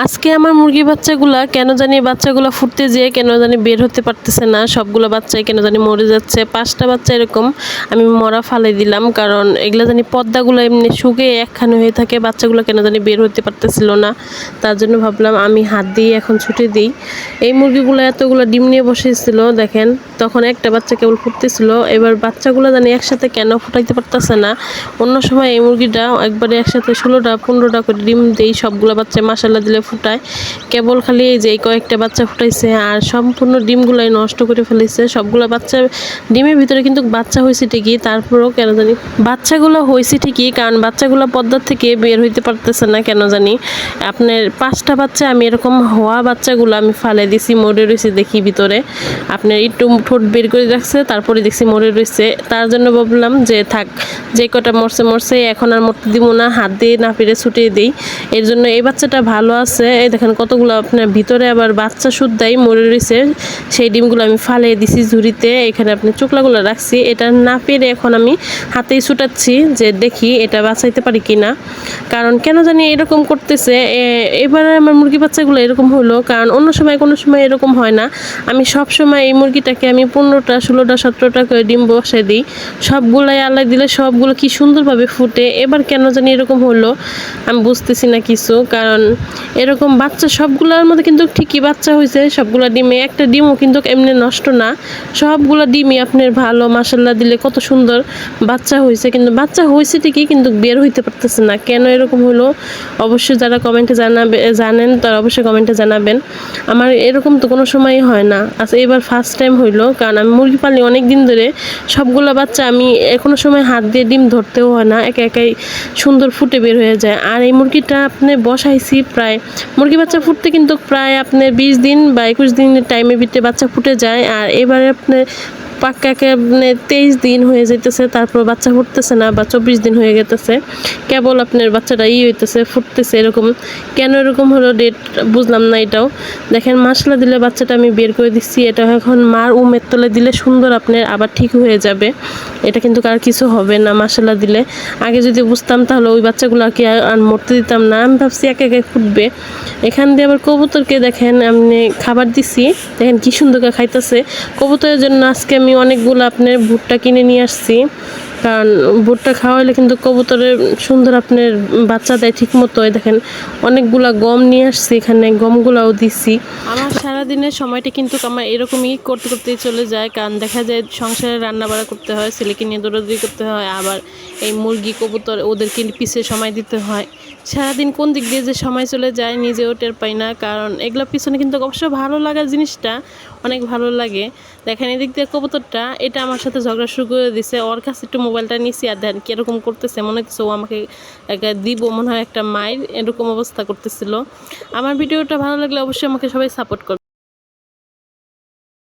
আজকে আমার মুরগি বাচ্চাগুলা কেন জানি বাচ্চাগুলা ফুটতে যেয়ে কেন জানি বের হতে পারতেছে না, সবগুলো বাচ্চাই কেন জানি মরে যাচ্ছে, পাঁচটা বাচ্চা এরকম আমি মরা ফালে দিলাম কারণ এগুলা জানি পর্দাগুলো এমনি শুকে একখানে হয়ে থাকে, বাচ্চাগুলো কেন জানি বের হতে পারতেছিল না। তার জন্য ভাবলাম আমি হাত দিয়ে এখন ছুটে দিই। এই মুরগিগুলো এতগুলো ডিম নিয়ে বসেছিল, দেখেন, তখন একটা বাচ্চা কেবল ফুটতেছিল, এবার বাচ্চাগুলো জানি একসাথে কেন ফুটাইতে পারতেছে না। অন্য সময় এই মুরগিটা একবারে একসাথে ষোলোটা, পনেরোটা করে ডিম দেই, সবগুলো বাচ্চা মাসাল্লা দিলে ফুটায়। কেবল খালি এই যে এই কয়েকটা বাচ্চা ফুটাইছে আর সম্পূর্ণ ডিমগুলাই নষ্ট করে ফেলেছে। সবগুলো বাচ্চা ডিমের ভিতরে কিন্তু বাচ্চা হয়েছে ঠিকই, তারপরেও কেন জানি। বাচ্চাগুলো হয়েছে ঠিকই, কারণ বাচ্চাগুলো পদ্মার থেকে বের হইতে পারতেছে না কেন জানি। আপনার পাঁচটা বাচ্চা আমি এরকম হওয়া বাচ্চাগুলো আমি ফালে দিছি, মরে রয়েছে দেখি ভিতরে। আপনার একটু ঠোঁট বের করে রাখছে, তারপরে দেখছি মরে রয়েছে। তার জন্য ভাবলাম যে থাক, যে কটা মরছে মরছে, এখন আর মরতে দিব না, হাত দিয়ে না পেরে ছুটিয়ে দিই। এর জন্য এই বাচ্চাটা ভালো আছে। এই দেখেন কতগুলো আপনার ভিতরে আবার বাচ্চা শুদ্ধাই মরে রয়েছে। সেই ডিমগুলো আমি ফালিয়ে দিছি ঝুড়িতে। এখানে আপনি চোকলাগুলো রাখছি। এটা না পেরে এখন আমি হাতেই ছুটাচ্ছি যে দেখি এটা বাঁচাইতে পারি কি না কারণ কেন জানি এরকম করতেছে। এবারে আমার মুরগি বাচ্চাগুলো এরকম হলো। কারণ অন্য সময় কোনো সময় এরকম হয় না। আমি সব সময় এই মুরগিটাকে আমি পনেরোটা, ষোলোটা, সতেরোটা করে ডিম বসে দিই। সবগুলাই আল্লাহ দিলে সবগুলো কি সুন্দরভাবে ফুটে। এবার কেন জানি এরকম হলো। আমি বুঝতেছি না কিছু। কারণ এরকম বাচ্চা সবগুলোর মধ্যে কিন্তু ঠিকই বাচ্চা হয়েছে সবগুলো ডিমে। একটা ডিমও কিন্তু এমনি নষ্ট না। সবগুলো ডিমই আপনার ভালো মাসাল্লাহ দিলে কত সুন্দর বাচ্চা হয়েছে কিন্তু বাচ্চা হয়েছে ঠিকই, কিন্তু বের হইতে পারতেছে না। কেন এরকম হলো অবশ্যই যারা কমেন্টে জানাবে, জানেন, তারা অবশ্যই কমেন্টে জানাবেন। আমার এরকম তো কোনো সময়ই হয় না। আচ্ছা এবার ফার্স্ট টাইম হইল, কারণ আমি মুরগি পালি অনেক দিন ধরে। সবগুলো বাচ্চা আমি কোনো সময় হাত দিয়ে ডিম ধরতেও হয় না। একা একাই সুন্দর ফুটে বের হয়ে যায়। আর এই মুরগিটা আপনি বসাইছি প্রায় মুরগি বাচ্চা ফুটতে কিন্তু প্রায় আপনার বিশ দিন বা একুশ দিন টাইমের ভিতরে বাচ্চা ফুটে যায়। আর এবারে আপনার পাক্কাকে মানে তেইশ দিন হয়ে যেতেছে তারপর বাচ্চা ফুটতেছে না বা চব্বিশ দিন হয়ে গেতেছে। কেবল আপনার বাচ্চাটা ই হইতেছে, ফুটতেছে এরকম। কেন এরকম হলো ডেট বুঝলাম না এটাও। দেখেন মশলা দিলে বাচ্চাটা আমি বের করে দিচ্ছি। এটা এখন মার উমের তলে দিলে সুন্দর আপনার আবার ঠিক হয়ে যাবে। এটা কিন্তু কার কিছু হবে না মশলা দিলে। আগে যদি বুঝতাম তাহলে ওই বাচ্চাগুলোকে আর কি আর মরতে দিতাম না। আমি ভাবছি একে একে ফুটবে। এখান দিয়ে আবার কবুতরকে দেখেন, আমি খাবার দিছি। দেখেন কি সুন্দর খাইতেছে। কবুতরের জন্য আজকে আমি অনেকগুলো আপনার ভুট্টা কিনে নিয়ে আসছি। কারণ ভুট্টা খাওয়াইলে কিন্তু কবুতরের সুন্দর আপনার বাচ্চা দেয় ঠিক মতো দেখেন, অনেকগুলা গম নিয়ে আসছি এখানে, গমগুলাও দিছি। আমার সারাদিনের সময়টা কিন্তু আমার এরকমই করতে করতেই চলে যায়, কারণ দেখা যায় সংসারে রান্না বাড়া করতে হয়, ছেলেকে নিয়ে দৌড়াদৌড়ি করতে হয়, আবার এই মুরগি, কবুতর, ওদেরকে পিছে সময় দিতে হয়। সারাদিন কোন দিক দিয়ে যে সময় চলে যায় নিজেও টের পাই না, কারণ এগুলোর পিছনে কিন্তু অবশ্য ভালো লাগার জিনিসটা অনেক ভালো লাগে। দেখেন, এদিক দিয়ে কবুতরটা, এটা আমার সাথে ঝগড়া শুরু করে দিছে, ওর কাছে একটু মোবাইলটা নিছি আর দেন কীরকম করতেছে, মনে ও আমাকে দিব, মনে হয় একটা মায়ের এরকম অবস্থা করতেছিল। আমার ভিডিওটা ভালো লাগলে অবশ্যই আমাকে সবাই সাপোর্ট করবে।